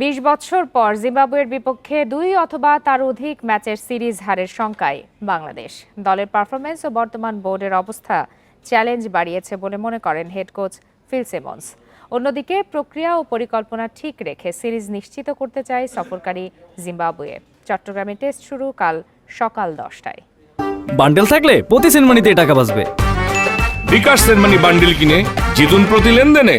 বিশ বছর পর জিম্বাবুয়ের বিপক্ষে দুই অথবা তার অধিক ম্যাচের সিরিজ হারের শঙ্কায় বাংলাদেশ। দলের পারফরমেন্স ও বর্তমান বোর্ডের অবস্থা চ্যালেঞ্জ বাড়িয়েছে বলে মনে করেন হেড কোচ ফিল সিমন্স। অন্যদিকে প্রক্রিয়া ও পরিকল্পনা ঠিক রেখে সিরিজ নিশ্চিত করতে চায় সফরকারী জিম্বাবুয়ে। চট্টগ্রামে টেস্ট শুরু কাল সকাল দশটায়। বান্ডেল থাকলে প্রতি সেনমানিতে টাকা বাঁচবে। বিকাশ সেনমানি বান্ডিল কিনে জিতুন প্রতি লেনদেনে।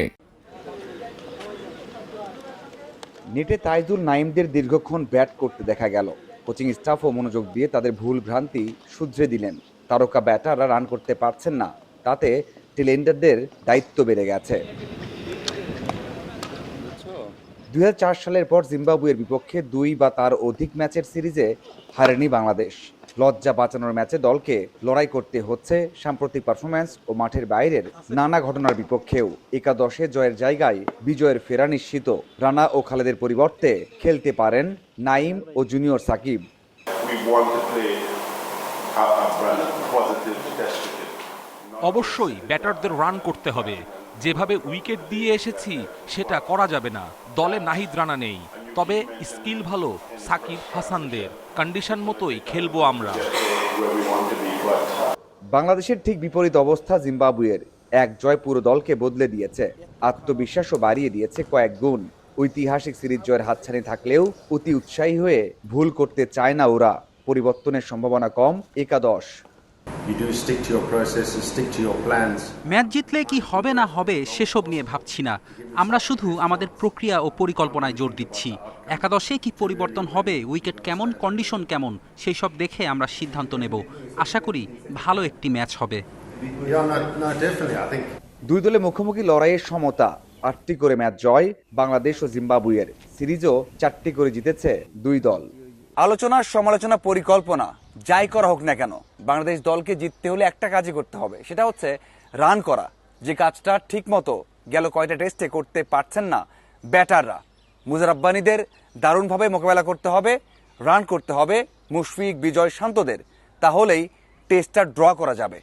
নেটে তাইজুল নাইমদের দীর্ঘক্ষণ ব্যাট করতে দেখা গেল। কোচিং স্টাফও মনোযোগ দিয়ে তাদের ভুল ভ্রান্তি শুধরে দিলেন। তারকা ব্যাটাররা রান করতে পারছেন না। তাতে টেলেন্ডারদের দায়িত্ব বেড়ে গেছে। দুই হাজার চার সালের পর জিম্বাবুয়ের বিপক্ষে দুই বা তার অধিক ম্যাচের সিরিজে হারেনি বাংলাদেশ। লজ্জা বাঁচানোর ম্যাচে দলকে লড়াই করতে হচ্ছে সাম্প্রতিক পারফরম্যান্স ও মাঠের বাইরের নানা ঘটনার বিপক্ষেও। একাদশে জয়ের জায়গায় বিজয়ের ফেরা নিশ্চিত। রানা ও খালেদের পরিবর্তে খেলতে পারেন নাইম ও জুনিয়র সাকিব. অবশ্যই ব্যাটারদের রান করতে হবে। যেভাবে উইকেট দিয়ে এসেছি সেটা করা যাবে না। দলে নাহিদ রানা নেই। তবে স্কিল ভালো সাকিব হাসানদের। কন্ডিশন মতোই খেলব আমরা। বাংলাদেশের ঠিক বিপরীত অবস্থা জিম্বাবুয়ের। এক জয় পুরো দলকে বদলে দিয়েছে। আত্মবিশ্বাসও বাড়িয়ে দিয়েছে কয়েক গুণ। ঐতিহাসিক সিরিজ জয়ের হাতছানি থাকলেও অতি উৎসাহী হয়ে ভুল করতে চায় না ওরা। পরিবর্তনের সম্ভাবনা কম, একাদশ। You do stick to your processes, stick to your plans. Match জিতলে কি হবে না হবে সেসব নিয়ে ভাবছি না। আমরা শুধু আমাদের প্রক্রিয়া ও পরিকল্পনায় জোর দিচ্ছি। একাদশে কি পরিবর্তন হবে উইকেট কেমন কন্ডিশন কেমন সেই সব দেখে আমরা সিদ্ধান্ত নেব। আশা করি ভালো একটি ম্যাচ হবে। Yeah, no, no, definitely. I think. দুই দলে মুখোমুখি লড়াইয়ের সমতা আটটি করে ম্যাচ জয় বাংলাদেশ ও জিম্বাবুয়ের। সিরিজও চারটি করে জিতেছে দুই দল। আলোচনা, সমালোচনা, পরিকল্পনা, যাই করা হোক না কেন, বাংলাদেশ দলকে জিততে হলে একটা কাজই করতে হবে। সেটা হচ্ছে রান করা। যে কাজটা ঠিক মতো গেল কয়টা টেস্টে করতে পারছেন না ব্যাটাররা। মুজারাব্বানিদের দারুণভাবে মোকাবেলা করতে হবে, রান করতে হবে মুশফিক, বিজয় শান্তদের। তাহলেই টেস্টটা ড্র করা যাবে।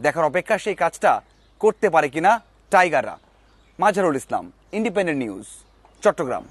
দেখার অপেক্ষা সেই কাজটা করতে পারে কিনা টাইগাররা। Majharul Islam, Independent News, Chattogram.